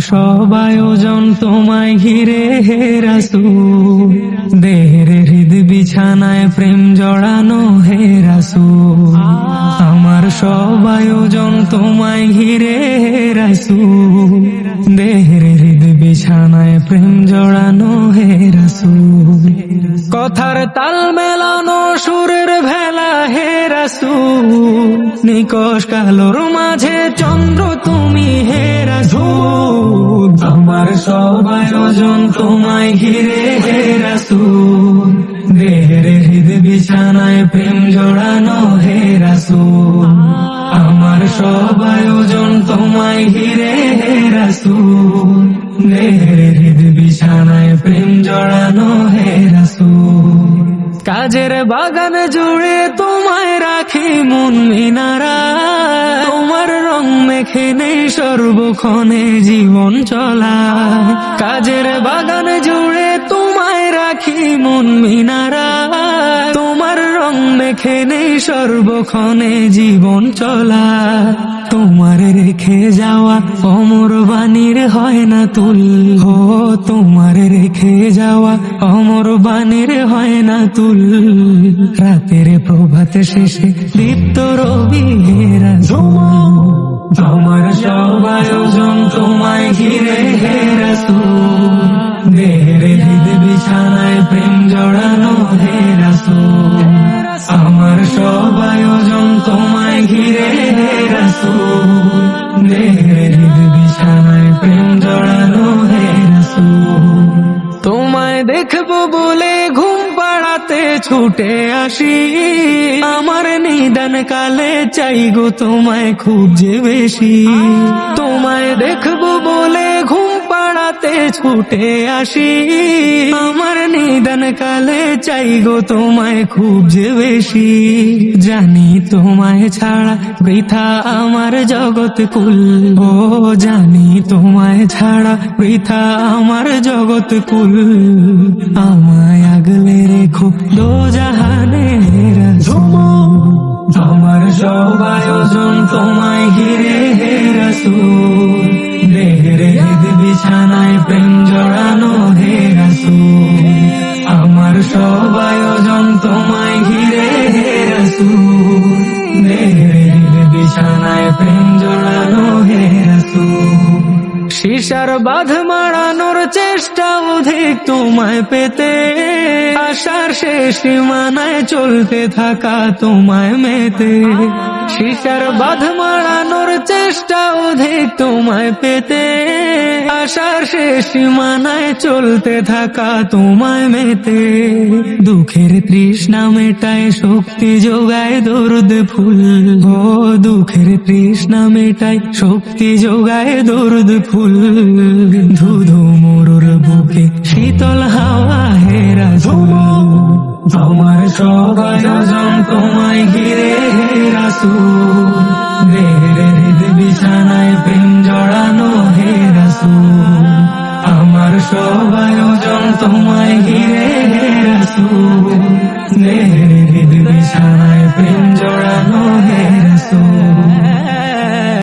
সব আয়োজন তোমায় ঘিরে হে রাসূল। দেহের হৃদ বিছানায় প্রেম জড়ানো হে রাসূল। আমার সব আয়োজন তোমায় ঘিরে হে রাসূল। দেহের হৃদ বিছানায় প্রেম জড়ানো হে রাসূল। কথার তাল মেলানো সুরের ভেলা হে রাসূল নিকশ কালোর মাঝে চন্দ্র তুমি হে রাসূল। আমার সব আয়োজন তোমায় ঘিরে হে রাসূল, দেহের হৃদ বিছানায় প্রেম জড়ানো হে রাসূল। আমার সব আয়োজন তোমায় ঘিরে হে রাসূল, দেহের হৃদ বিছানায় প্রেম জড়ানো হে রাসূল। কাজের বাগান জুড়ে তোমায় রাখি মন মিনারা। তোমার রং মেখে নেই সর্বক্ষণে জীবন চলা। কাজের বাগান জুড়ে তোমায় রাখি মন মিনারা। রং মেখে নেই সর্বক্ষণে জীবন চলা। তোমার রেখে যাওয়া অমর বাণীর হয় না তুল। হো তোমার রেখে যাওয়া অমর বাণীর হয় না তুল। রাতের প্রভাত শেষে দীপ্ত রবি হেরা তোমার সব আয়োজন তোমায় ঘিরে ছুটে আসি। আমার নিদান কালে চাই গো তোমায় খুব যে বেশি। তোমায় দেখব বলে ঘুম পাড়াতে ছুটে আসি। আমার নিদান কালে চাই গো তোমায় খুব যে বেশি। জানি তোমায় ছাড়া বৃথা আমার জগৎ কুল। ও, জানি তোমায় ছাড়া বৃথা আমার জগৎ কুল। রেখো দো জাহানে আমার সব আয়োজন তোমায় ঘিরে হে রসুল। শিশার বাধ মারানোর চেষ্টা অধিক তোমায় পেতে। আশার শেষ মানায় চলতে থাকা তোমায় মেতে। শিশার বাঁধ মারানোর চেষ্টা অধিক তোমায় পেতে। আশার শেষ সীমানায় চলতে থাকা তোমায় মেতে। দুঃখের তৃষ্ণা মেটায় শক্তি যোগায় দরুদ ফুল। ও দুঃখের তৃষ্ণা মেটায় শক্তি যোগায় দরুদ ফুল। ধুধু মরুর বুকে শীতল হাওয়া হেরা ঝুল তোমার সবাই আয়োজন তোমায় ঘিরে রাসু দেহের বিছানায় প্রেম জড়ানো হে রাসু আমার সবাই আয়োজন তোমায় ঘিরে রাসু দেহের